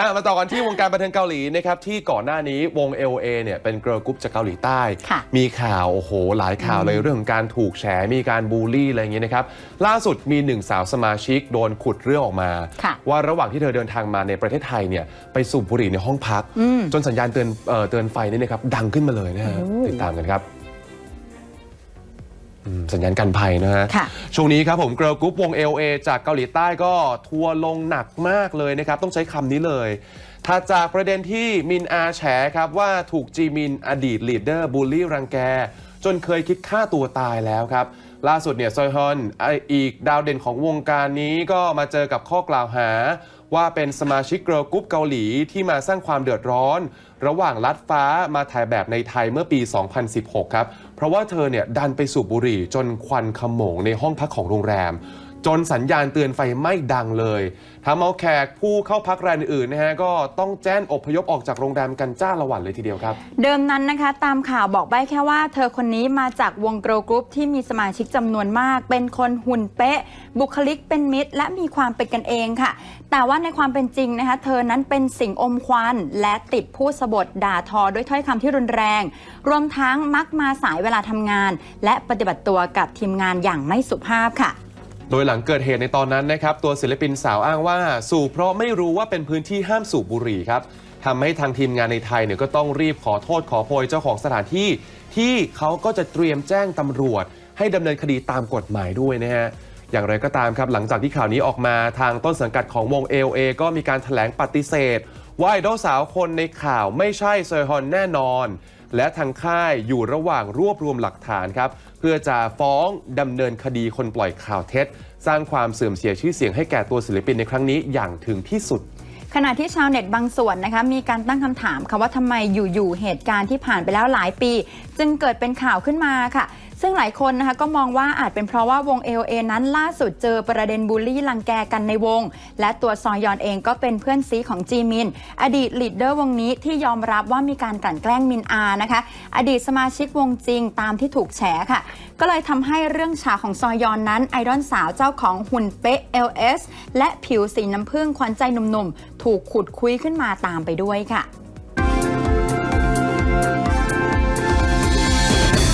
อะมาต่อกันที่วงการบันเทิงเกาหลีนะครับที่ก่อนหน้านี้วง LA เนี่ยเป็นเกิร์ลกรุ๊ปจากเกาหลีใต้ ค่ะมีข่าวโอ้โหหลายข่าวเลยเรื่องของการถูกแฉมีการบูลลี่อะไรอย่างเงี้ยนะครับล่าสุดมีหนึ่งสาวสมาชิกโดนขุดเรื่องออกมา ค่ะ ว่าระหว่างที่เธอเดินทางมาในประเทศไทยเนี่ยไปสูบบุหรี่ในห้องพัก จนสัญญาณเตือนเอ่อเตือนไฟนี่นะครับดังขึ้นมาเลยนะฮะติดตามกันครับอืม สัญญาณกันภัยนะฮะค่ะช่วงนี้ครับผมเกิร์ลกรุ๊ปวง LA จากเกาหลีใต้ก็ทัวร์ลงหนักมากเลยนะครับ ต้องใช้คำนี้เลยถ้าจากประเด็นที่มินอาแฉครับว่าถูกจีมินอดีตลีดเดอร์บูลลี่รังแก จนเคยคิดฆ่าตัวตายแล้วครับ ล่าสุดเนี่ยซอยฮอนออีกดาวเด่นของวงการนี้ก็มาเจอกับข้อกล่าวหา ว่าเป็นสมาชิกเกิร์ลกรุ๊ปเกาหลีที่มาสร้างความเดือดร้อน ระหว่างลัดฟ้ามาถ่ายแบบในไทยเมื่อปี 2016 ครับ เพราะว่าเธอเนี่ยดันไปสูบบุหรี่จนควันขโมงในห้องพักของโรงแรม จนสัญญาณเตือนไฟไม่ดังเลยทำเอาแขกผู้เข้าพักรายอื่นๆนะฮะก็ต้องแจ้งอพยพออกจากโรงแรมกันจ้าละวันเลยทีเดียวครับ เดิมนั้นนะคะตามข่าวบอกใบ้แค่ว่าเธอคนนี้มาจากวงโกรกรุ๊ปที่มีสมาชิกจำนวนมาก เป็นคนหุ่นเป๊ะ บุคลิกเป็นมิตร และมีความเป็นกันเองค่ะ แต่ว่าในความเป็นจริงนะคะ เธอนั้นเป็นสิ่งอมควัน และติดพูดสบทด่าทอด้วยถ้อยคำที่รุนแรง รวมทั้งมักมาสายเวลาทำงาน และปฏิบัติตัวกับทีมงานอย่างไม่สุภาพค่ะ โดยหลังเกิดเหตุในตอนนั้นนะครับ ตัวศิลปินสาวอ้างว่า สูบเพราะไม่รู้ว่าเป็นพื้นที่ห้ามสูบบุหรี่ครับทำให้ทางทีมงานในไทยเนี่ยก็ต้องรีบขอโทษขอโพยเจ้าของสถานที่ ที่เขาก็จะเตรียมแจ้งตำรวจ ให้ดำเนินคดีตามกฎหมายด้วยนะฮะอย่างไรก็ตามครับหลังจากที่ข่าวนี้ออกมาทางต้นสังกัดของวง LA ก็มีการถแถลงปฏิเสธว่าไอดอลสาวคนในข่าวไม่ใช่เซอร์ฮอนแน่นอน และทางค่ายอยู่ระหว่างรวบรวมหลักฐานครับเพื่อจะฟ้องดำเนินคดีคนปล่อยข่าวเท็จ สร้างความเสื่อมเสียชื่อเสียงให้แก่ตัวศิลปินในครั้งนี้อย่างถึงที่สุด ขณะที่ชาวเน็ตบางส่วนนะคะมีการตั้งคำถามค่ะว่าทำไมอยู่ๆเหตุการณ์ที่ผ่านไปแล้วหลายปี จึงเกิดเป็นข่าวขึ้นมาค่ะ ซึ่งหลายคนนะคะก็มองว่าอาจเป็นเพราะว่าวง LA นั้นล่าสุดเจอประเด็นบูลลี่ลังแกกันในวง และตัวซอยอนเองก็เป็นเพื่อนซีของจีมิน อดีตลีดเดอร์วงนี้ที่ยอมรับว่ามีการกลั่นแกล้งมินอานะคะ อดีตสมาชิกวงจริงตามที่ถูกแฉค่ะ ก็เลยทำให้เรื่องฉาของซอยอนนั้นไอดอลสาวเจ้าของหุ่นเป๊ะ LS และผิวสีน้ำผึ้งควันใจหนุ่มๆถูกขุดคุยขึ้นมาตามไปด้วยค่ะ